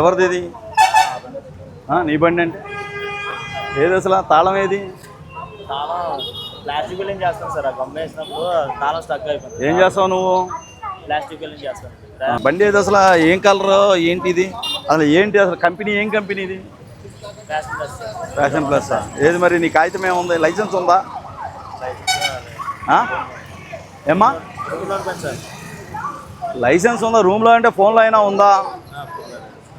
ఎవరిది ఇది? నీ బండి అంటే ఏది అసలు? తాళం ఏది? తాళం ప్లాస్టిక్ బిల్లింగ్ చేస్తాం సార్. ఆ గమ్ వేసినప్పుడు తాళం స్టక్ అయిపోయింది ఏం చేస్తావు నువ్వు? ప్లాస్టిక్ బిల్లింగ్ చేస్తాం. ఆ, బండి ఏది అసలు? ఏం కలర్ ఏంటి ఇది? అసలు ఏంటి అసలు? కంపెనీ ఏం కంపెనీ ఇది? ఫ్యాషన్ ప్లస్ ఏది మరి? నీ కాగితం ఏముంది? లైసెన్స్ ఉందా? ఏమ్మా? లైసెన్స్ ఉందా? రూమ్లో అంటే ఫోన్లో అయినా ఉందా?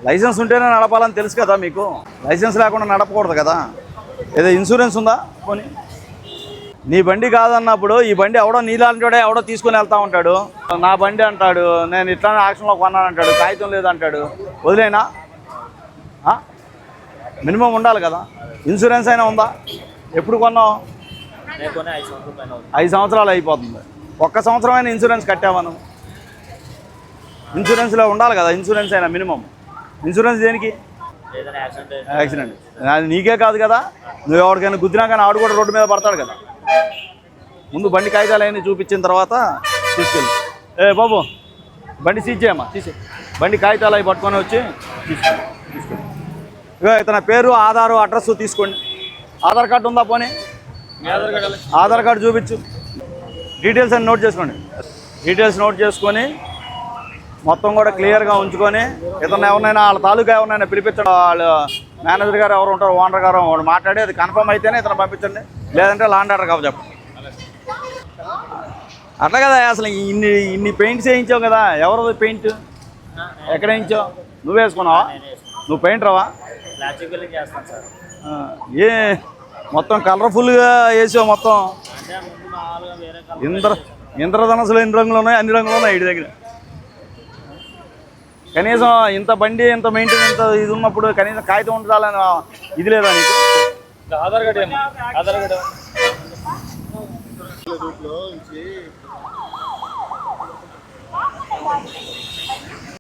లైసెన్స్ ఉంటేనే నడపాలని తెలుసు కదా మీకు. లైసెన్స్ లేకుండా నడపకూడదు కదా. ఏదో ఇన్సూరెన్స్ ఉందా? పోనీ. నీ బండి కాదన్నప్పుడు ఈ బండి ఎవడో నీలాంటి ఎవడో తీసుకుని వెళ్తా ఉంటాడు. నా బండి అంటాడు నేను ఇట్లానే ఆక్షన్లో కొన్నాను అంటాడు కాగితం లేదంటాడు. వదిలేనా? మినిమం ఉండాలి కదా. ఇన్సూరెన్స్ అయినా ఉందా? ఎప్పుడు కొన్నావు? ఐదు సంవత్సరాలు అయిపోతుంది. ఒక్క సంవత్సరం అయినా ఇన్సూరెన్స్ కట్టావా నువ్వు? ఇన్సూరెన్స్లో ఉండాలి కదా ఇన్సూరెన్స్ అయినా మినిమం. ఇన్సూరెన్స్ దేనికి? యాక్సిడెంట్ అది నీకే కాదు కదా. నువ్వు ఎవరికైనా గుద్దినా కానీ ఆడు కూడా రోడ్డు మీద పడతాడు కదా. ముందు బండి కాగితాలు అవన్నీ చూపించిన తర్వాత తీసుకెళ్ళి. ఏ బాబు బండి సీజ్ చేయమ్మా తీసే బండి కాగితాలు అవి పట్టుకొని వచ్చి తీసుకెళ్ళి తీసుకెళ్ళి. ఇగో పేరు ఆధారు అడ్రస్ తీసుకోండి. ఆధార్ కార్డు ఉందా పోనీ? ఆధార్ కార్డు ఆధార్ కార్డు చూపించు. డీటెయిల్స్ అన్ని నోట్ చేసుకోండి. డీటెయిల్స్ నోట్ చేసుకొని మొత్తం కూడా క్లియర్గా ఉంచుకొని ఇతను ఎవరినైనా వాళ్ళ తాలూకా ఎవరినైనా పిలిపించడం వాళ్ళు మేనేజర్ గారు ఎవరు ఉంటారు ఓనర్ గారు వాళ్ళు మాట్లాడి అది కన్ఫర్మ్ అయితేనే ఇతను పంపించండి. లేదంటే లాండ్ ఆర్డర్ కావు చెప్పండి. అట్లా కదా అసలు ఇన్ని ఇన్ని పెయింట్స్ వేయించావు కదా ఎవరిది పెయింట్ ఎక్కడ వేయించావు? నువ్వు వేసుకున్నావా? నువ్వు పెయింట్ రావా ఏ మొత్తం కలర్ఫుల్గా వేసావు మొత్తం. ఇంద్ర ఇంద్రధనస్సులు ఎన్ని రంగులు ఉన్నాయి? అన్ని రంగులు ఉన్నాయి ఇటు దగ్గర. కనీసం ఇంత బండి ఇంత మెయింటెనెన్స్ ఇది ఉన్నప్పుడు కనీసం కాగితం ఉండాలని ఇది లేదా నీకు? Aadhaar card Aadhaar card